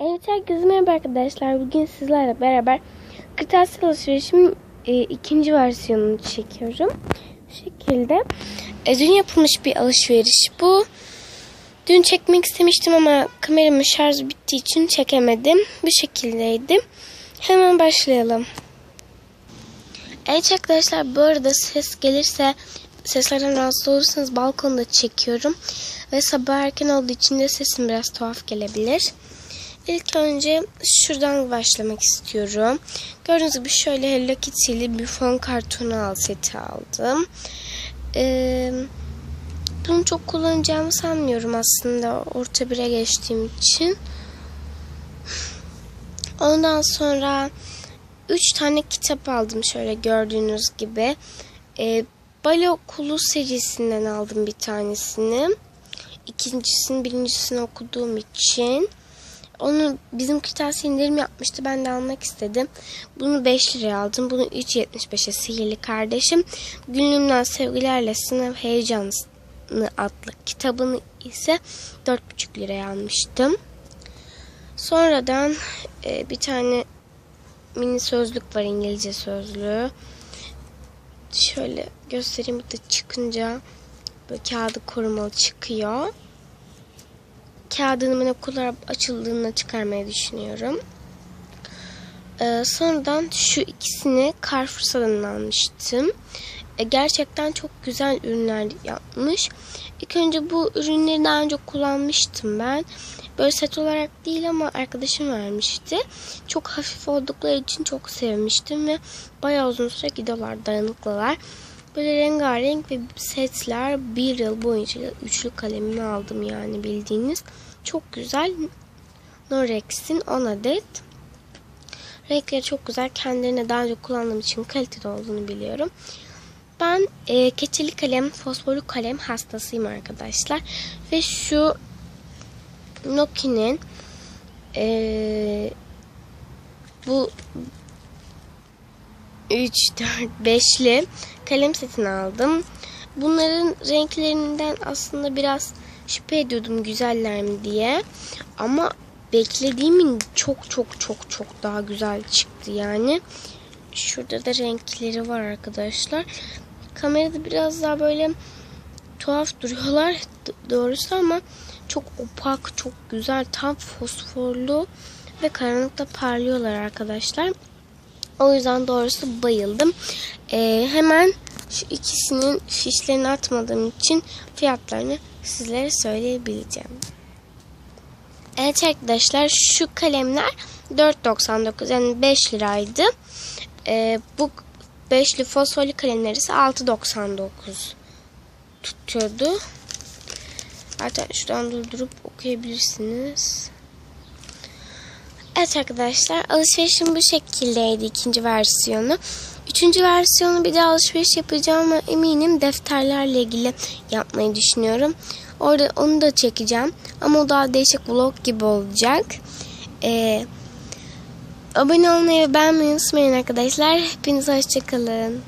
Evet herkese merhaba arkadaşlar. Bugün sizlerle beraber kırtasiye alışverişimin e, ikinci versiyonunu çekiyorum. Bu şekilde. E, dün yapılmış bir alışveriş bu. Dün çekmek istemiştim ama kameramın şarjı bittiği için çekemedim. Bu şekildeydi. Hemen başlayalım. Evet arkadaşlar bu arada ses gelirse seslerden rahatsız olursanız balkonda çekiyorum. Ve sabah erken olduğu için de sesim biraz tuhaf gelebilir. İlk önce şuradan başlamak istiyorum. Gördüğünüz gibi şöyle Hello Kitty'li bir fon kartonu al seti aldım. Ee, bunu çok kullanacağımı sanmıyorum aslında orta bire geçtiğim için. Ondan sonra 3 tane kitap aldım şöyle gördüğünüz gibi. Ee, Bale Okulu serisinden aldım bir tanesini. İkincisini birincisini okuduğum için. Onu bizim kırtasiye indirim yapmıştı. Ben de almak istedim. Bunu 5 liraya aldım. Bunu 3.75'e sihirli kardeşim. Günlüğümden sevgilerle sınav heyecanı adlı kitabını ise 4.5 liraya almıştım. Sonradan e, bir tane mini sözlük var İngilizce sözlüğü. Şöyle göstereyim burada çıkınca böyle kağıdı korumalı çıkıyor. Kağıdını ben okullar açıldığında çıkarmayı düşünüyorum. Ee, sonradan şu ikisini Carrefour'dan almıştım. Ee, gerçekten çok güzel ürünler yapmış. İlk önce bu ürünleri daha önce kullanmıştım ben. Böyle set olarak değil ama arkadaşım vermişti. Çok hafif oldukları için çok sevmiştim ve bayağı uzun süre gidiyorlar, dayanıklılar. Böyle rengarenk ve setler bir yıl boyunca üçlü kalemini aldım yani bildiğiniz. Çok güzel. Norex'in 10 adet. Renkleri çok güzel. Kendilerine daha önce kullandığım için kaliteli olduğunu biliyorum. Ben e, keçeli kalem, fosforlu kalem hastasıyım arkadaşlar. Ve şu Nokia'nın e, bu 3, 4, 5'li kalem setini aldım. Bunların renklerinden aslında biraz şüphe ediyordum güzeller mi diye. Ama beklediğimin çok çok çok çok daha güzel çıktı yani. Şurada da renkleri var arkadaşlar. Kamerada biraz daha böyle tuhaf duruyorlar doğrusu ama çok opak, çok güzel, tam fosforlu ve karanlıkta parlıyorlar arkadaşlar. O yüzden doğrusu bayıldım. Ee, hemen şu ikisinin fişlerini atmadığım için fiyatlarını sizlere söyleyebileceğim. Evet arkadaşlar şu kalemler 4.99 yani 5 liraydı. Ee, bu beşli fosforlu kalemler ise 6.99 tutuyordu. Hatta şuradan durdurup okuyabilirsiniz. Evet arkadaşlar alışverişim bu şekildeydi ikinci versiyonu. Üçüncü versiyonu bir de alışveriş yapacağım ama eminim defterlerle ilgili yapmayı düşünüyorum. Orada onu da çekeceğim. Ama o daha değişik vlog gibi olacak. Ee, abone olmayı ve beğenmeyi unutmayın arkadaşlar. Hepinize hoşçakalın.